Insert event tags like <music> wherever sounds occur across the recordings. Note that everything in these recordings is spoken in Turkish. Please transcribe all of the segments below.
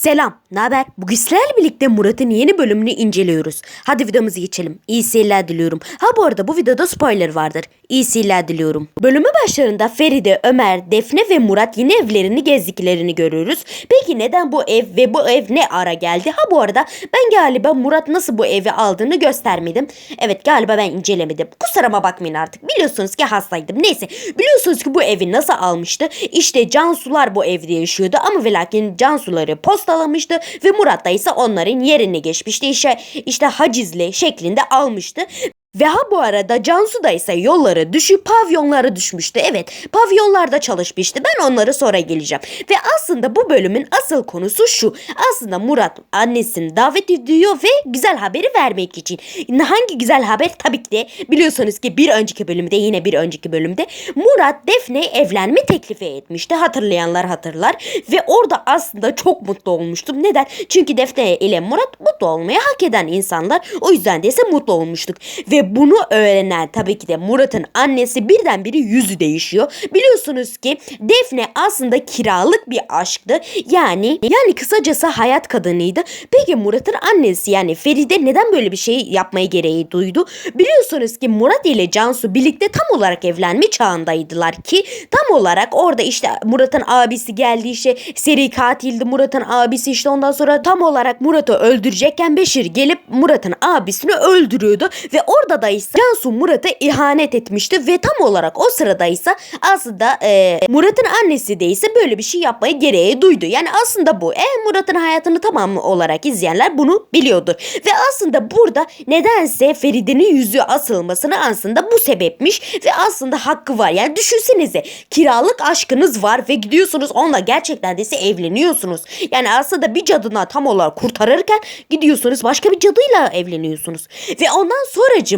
Selam, ne haber? Bugün sizlerle birlikte Murat'ın yeni bölümünü inceliyoruz. Hadi videomuza geçelim. İyi seyirler diliyorum. Ha bu arada bu videoda spoiler vardır. İyi seyirler diliyorum. Bölümün başlarında Feride, Ömer, Defne ve Murat yeni evlerini gezdiklerini görüyoruz. Peki neden bu ev ve bu ev ne ara geldi? Ha bu arada ben galiba Murat nasıl bu evi aldığını göstermedim. Evet galiba ben incelemedim. Kusuruma bakmayın artık. Biliyorsunuz ki hastaydım. Neyse biliyorsunuz ki bu evi nasıl almıştı? İşte Cansular bu evde yaşıyordu ama ve lakin Cansuları postalamıştı ve Murat da ise onların yerine geçmişti. İşte, işte hacizli şeklinde almıştı. Ve ha bu arada Cansu da ise yolları düşüp pavyonlara düşmüştü. Evet pavyonlarda çalışmıştı. Ben onları sonra geleceğim. Ve aslında bu bölümün asıl konusu şu. Aslında Murat annesini davet ediyor ve güzel haberi vermek için. Hangi güzel haber? Tabii ki de biliyorsunuz ki bir önceki bölümde yine bir önceki bölümde Murat Defne'ye evlenme teklifi etmişti. Hatırlayanlar hatırlar. Ve orada aslında çok mutlu olmuştum. Neden? Çünkü Defne ile Murat mutlu olmayı hak eden insanlar. O yüzden de ise mutlu olmuştuk. Ve bunu öğrenen tabii ki de Murat'ın annesi birdenbire yüzü değişiyor. Biliyorsunuz ki Defne aslında kiralık bir aşktı. Yani yani kısacası hayat kadınıydı. Peki Murat'ın annesi yani Feride neden böyle bir şey yapmaya gereği duydu? Biliyorsunuz ki Murat ile Cansu birlikte tam olarak evlenme çağındaydılar ki tam olarak orada işte Murat'ın abisi geldi işte seri katildi Murat'ın abisi işte ondan sonra tam olarak Murat'ı öldürecekken Beşir gelip Murat'ın abisini öldürüyordu ve orada da ise Cansu Murat'a ihanet etmişti ve tam olarak o sırada ise aslında e, Murat'ın annesi de ise böyle bir şey yapmaya gereği duydu. Yani aslında bu. E, Murat'ın hayatını tamam olarak izleyenler bunu biliyordur. Ve aslında burada nedense Feride'nin yüzü asılmasını aslında bu sebepmiş ve aslında hakkı var. Yani düşünsenize kiralık aşkınız var ve gidiyorsunuz onunla gerçekten de ise evleniyorsunuz. Yani aslında bir cadına tam olarak kurtarırken gidiyorsunuz başka bir cadıyla evleniyorsunuz. Ve ondan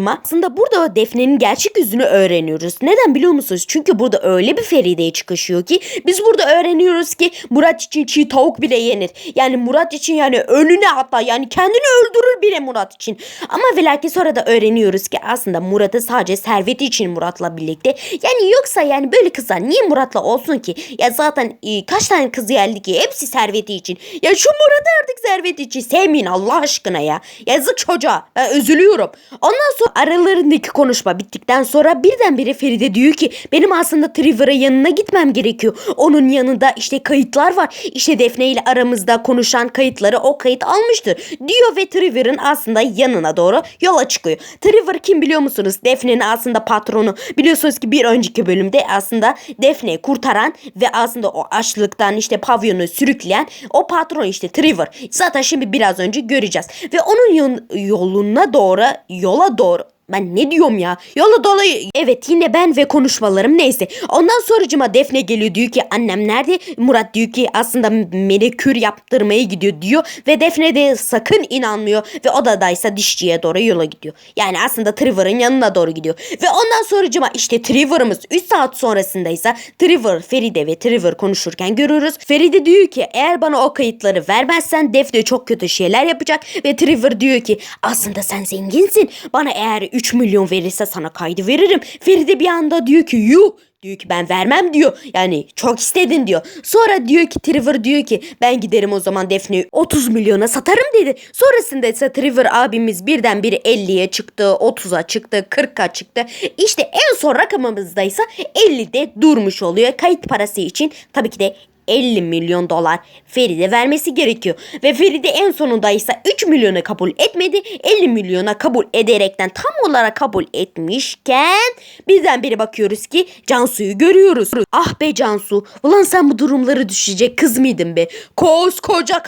sonracıma aslında burada Defne'nin gerçek yüzünü öğreniyoruz. Neden biliyor musunuz? Çünkü burada öyle bir Feride'ye çıkışıyor ki biz burada öğreniyoruz ki Murat için çiğ tavuk bile yenir. Yani Murat için yani önüne hatta yani kendini öldürür bile Murat için. Ama ve lakin sonra da öğreniyoruz ki aslında Murat'ı sadece serveti için Murat'la birlikte. Yani yoksa yani böyle kızlar niye Murat'la olsun ki? Ya zaten e, kaç tane kız geldi ki hepsi serveti için. Ya şu Murat'ı artık serveti için sevmeyin Allah aşkına ya. Yazık çocuğa. Ben üzülüyorum. Ondan sonra aralarındaki konuşma bittikten sonra birdenbire Feride diyor ki benim aslında Trevor'a yanına gitmem gerekiyor. Onun yanında işte kayıtlar var. İşte Defne ile aramızda konuşan kayıtları o kayıt almıştır diyor ve Trevor'ın aslında yanına doğru yola çıkıyor. Trevor kim biliyor musunuz? Defne'nin aslında patronu. Biliyorsunuz ki bir önceki bölümde aslında Defne'yi kurtaran ve aslında o açlıktan işte pavyonu sürükleyen o patron işte Trevor. Zaten şimdi biraz önce göreceğiz. Ve onun yol- yoluna doğru yola doğru ben ne diyorum ya? Yola dolayı. Evet yine ben ve konuşmalarım neyse. Ondan sonracıma Defne geliyor diyor ki annem nerede? Murat diyor ki aslında melekür yaptırmaya gidiyor diyor. Ve Defne de sakın inanmıyor. Ve odadaysa dişçiye doğru yola gidiyor. Yani aslında Trevor'ın yanına doğru gidiyor. Ve ondan sonracıma işte Trevor'ımız 3 saat sonrasındaysa Trevor, Feride ve Trevor konuşurken görüyoruz. Feride diyor ki eğer bana o kayıtları vermezsen Defne çok kötü şeyler yapacak. Ve Trevor diyor ki aslında sen zenginsin. Bana eğer 3 milyon verirse sana kaydı veririm. Feride bir anda diyor ki yuh Diyor ki ben vermem diyor. Yani çok istedin diyor. Sonra diyor ki Trevor diyor ki ben giderim o zaman Defne'yi 30 milyona satarım dedi. Sonrasında ise Trevor abimiz birdenbire 50'ye çıktı, 30'a çıktı, 40'a çıktı. İşte en son rakamımızdaysa 50'de durmuş oluyor. Kayıt parası için tabii ki de 50 milyon dolar Feride vermesi gerekiyor. Ve Feride en sonunda ise 3 milyona kabul etmedi. 50 milyona kabul ederekten tam olarak kabul etmişken birdenbire bakıyoruz ki Cansu'yu görüyoruz. Ah be Cansu ulan sen bu durumları düşecek kız mıydın be? Koskoca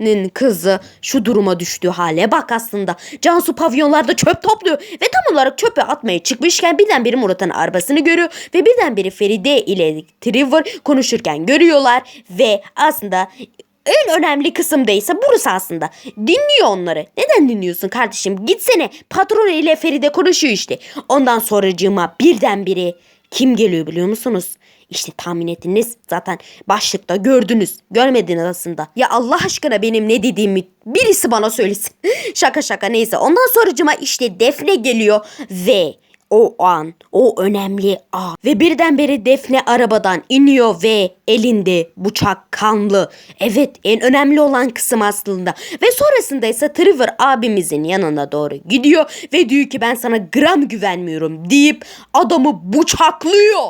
Kadri'nin kızı şu duruma düştüğü hale bak aslında. Cansu pavyonlarda çöp topluyor ve tam olarak çöpe atmaya çıkmışken birdenbire Murat'ın arabasını görüyor ve birdenbire Feride ile Trevor konuşurken görüyorlar ve aslında en önemli kısımda ise burası aslında. Dinliyor onları. Neden dinliyorsun kardeşim? Gitsene. Patron ile Feride konuşuyor işte. Ondan sonracığıma birdenbire kim geliyor biliyor musunuz? İşte tahmin ettiniz zaten başlıkta gördünüz. Görmediniz aslında. Ya Allah aşkına benim ne dediğimi birisi bana söylesin. <laughs> şaka şaka neyse. Ondan sonracıma işte Defne geliyor ve o an, o önemli an. Ve birdenbire Defne arabadan iniyor ve elinde bıçak kanlı. Evet en önemli olan kısım aslında. Ve sonrasında ise Trevor abimizin yanına doğru gidiyor ve diyor ki ben sana gram güvenmiyorum deyip adamı bıçaklıyor.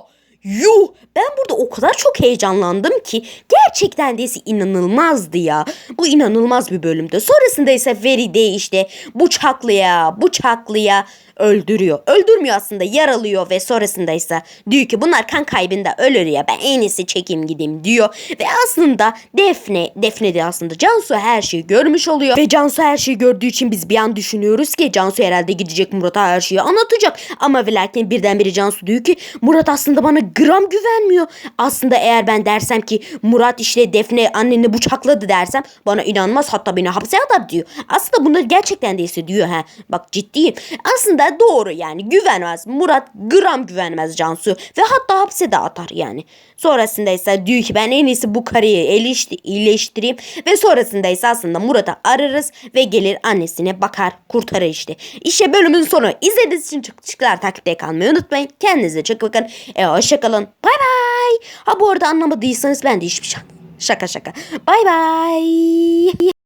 Yuh ben burada o kadar çok heyecanlandım ki gerçekten de inanılmazdı ya. Bu inanılmaz bir bölümdü. Sonrasında ise Feride işte bıçaklıya bıçaklıya öldürüyor. Öldürmüyor aslında yaralıyor ve sonrasında ise diyor ki bunlar kan kaybında ölür ya ben en iyisi çekeyim gideyim diyor. Ve aslında Defne, Defne de aslında Cansu her şeyi görmüş oluyor. Ve Cansu her şeyi gördüğü için biz bir an düşünüyoruz ki Cansu herhalde gidecek Murat'a her şeyi anlatacak. Ama ve lakin birdenbire Cansu diyor ki Murat aslında bana gram güvenmiyor. Aslında eğer ben dersem ki Murat işte Defne anneni bıçakladı dersem bana inanmaz hatta beni hapse atar diyor. Aslında bunları gerçekten değilse diyor ha. Bak ciddiyim. Aslında doğru yani güvenmez. Murat gram güvenmez Cansu ve hatta hapse de atar yani. Sonrasında ise diyor ki ben en iyisi bu karıyı iyileştireyim ve sonrasında ise aslında Murat'ı ararız ve gelir annesine bakar kurtarır işte. İşte bölümün sonu. İzlediğiniz için çok teşekkürler. Takipte kalmayı unutmayın. Kendinize çok bakın. E, hoşçakalın. Bay bay. Ha bu arada anlamadıysanız ben de hiçbir şey Şaka şaka. Bay bay.